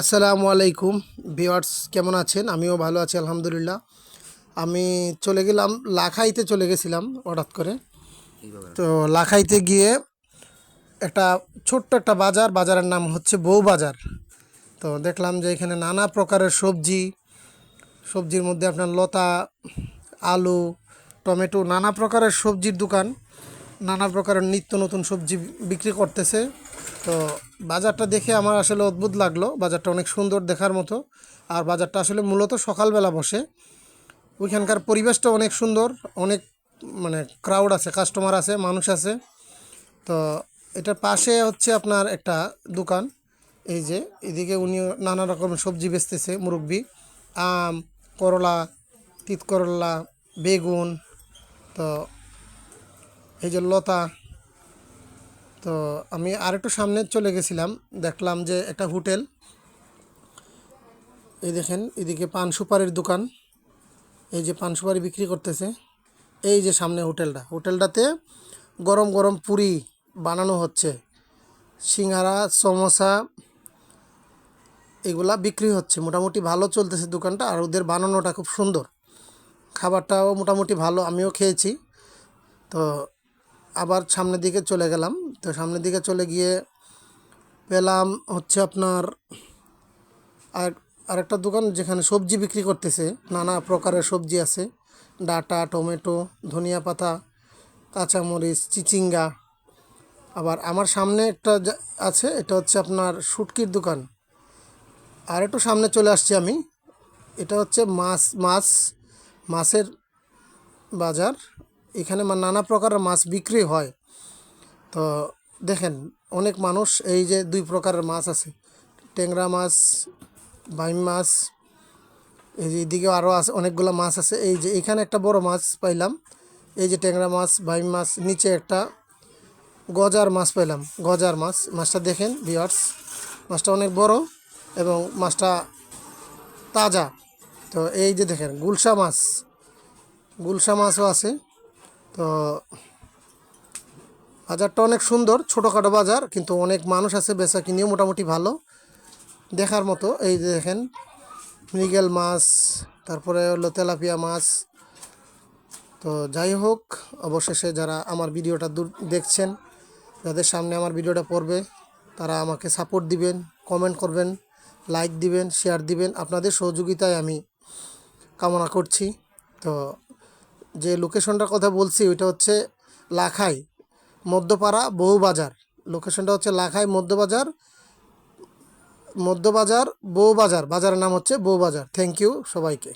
আসসালামু আলাইকুম ভিওয়ার্স কেমন আছেন? আমিও ভালো আছি, আলহামদুলিল্লাহ। আমি চলে গেলাম, লাখাইতে চলে গেছিলাম হঠাৎ করে। তো লাখাইতে গিয়ে একটা ছোট্ট একটা বাজার, বাজারের নাম হচ্ছে বউ বাজার। তো দেখলাম যে এখানে নানা প্রকারের সবজি, সবজির মধ্যে আপনার লতা, আলু, টমেটো, নানা প্রকারের সবজির দোকান, নানা প্রকারের নিত্য নতুন সবজি বিক্রি করতেছে। তো বাজারটা দেখে আমার আসলে অদ্ভুত লাগল। বাজারটা অনেক সুন্দর দেখার মতো। আর বাজারটা আসলে মূলত সকালবেলা বসে। ওইখানকার পরিবেশটা অনেক সুন্দর, অনেক মানে ক্রাউড আছে কাস্টমার আছে, মানুষ আছে। তো এটার পাশে হচ্ছে আপনার একটা দোকান। এই যে, এদিকে উনি নানা রকমের সবজি বেচতেছে, মুরব্বি। আম, করলা, তিত করলা, বেগুন। তো এই যে লতা তো আমি আরেকটু সামনে চলে গেছিলাম, দেখলাম যে একটা হোটেল। এই দেখেন, এদিকে পান সুপারির দোকান। এই যে পান সুপারি বিক্রি করতেছে। এই যে সামনে হোটেলটা। হোটেলটাতে গরম গরম পুরি বানানো হচ্ছে। সিঙ্গারা, সমোসা, এগুলা বিক্রি হচ্ছে। মোটামুটি ভালো চলতেছে দোকানটা, আর ওদের বানানোটা খুব সুন্দর। খাবারটাও মোটামুটি ভালো, আমিও খেয়েছি। তো আবার সামনের দিকে চলে গেলাম। তো সামনের দিকে চলে গিয়ে পেলাম হচ্ছে আপনার আর, আরেকটা দোকান যেখানে সবজি বিক্রি করতেছে। নানা প্রকারের সবজি আছে। ডাটা, টমেটো, ধনিয়া পাতা, কাঁচামরিচ, চিচিঙ্গা। আবার আমার সামনে একটা আছে, এটা হচ্ছে আপনার শুটকির দোকান। আর একটু সামনে চলে আসছি আমি। এটা হচ্ছে মাছ মাছ, মাছের বাজার। এখানে নানা প্রকারের মাছ বিক্রি হয়। তো দেখেন, অনেক মানুষ এই যে দুই প্রকারের মাছ আছে। ট্যাংরা মাছ, বাইম মাছ, এই যে এদিকেও আরও আছে, অনেকগুলো মাছ আছে। এই যে এখানে একটা বড় মাছ পাইলাম। এই যে ট্যাংরা মাছ, বাইম মাছ, নিচে একটা গজার মাছ পেলাম গজার মাছ। মাছটা দেখেন ভিওয়ার্স মাছটা অনেক বড় এবং মাছটা তাজা। তো এই যে দেখেন, গুলশা মাছ। গুলশা মাছও আছে। তো বাজারটা অনেক সুন্দর, ছোটোখাটো বাজার, কিন্তু অনেক মানুষ আছে বেচা কিনেও মোটামুটি ভালো। দেখার মতো, এই যে দেখেন, মৃগেল মাছ, তারপরে হলো তেলাপিয়া মাছ। তো যাই হোক, অবশেষে যারা আমার ভিডিওটা দূর দেখছেন, যাদের সামনে আমার ভিডিওটা পড়বে, তারা আমাকে সাপোর্ট দিবেন কমেন্ট করবেন লাইক দিবেন শেয়ার দিবেন। আপনাদের সহযোগিতায় আমি কামনা করছি। তো যে লোকেশনটার কথা বলছি, ওইটা হচ্ছে লাখাই, মধ্যপাড়া বহুবাজার লোকেশনটা হচ্ছে লাখাই, মধ্যবাজার মধ্যবাজার, বউবাজার। বাজারের নাম হচ্ছে বউবাজার। থ্যাংক ইউ সবাইকে।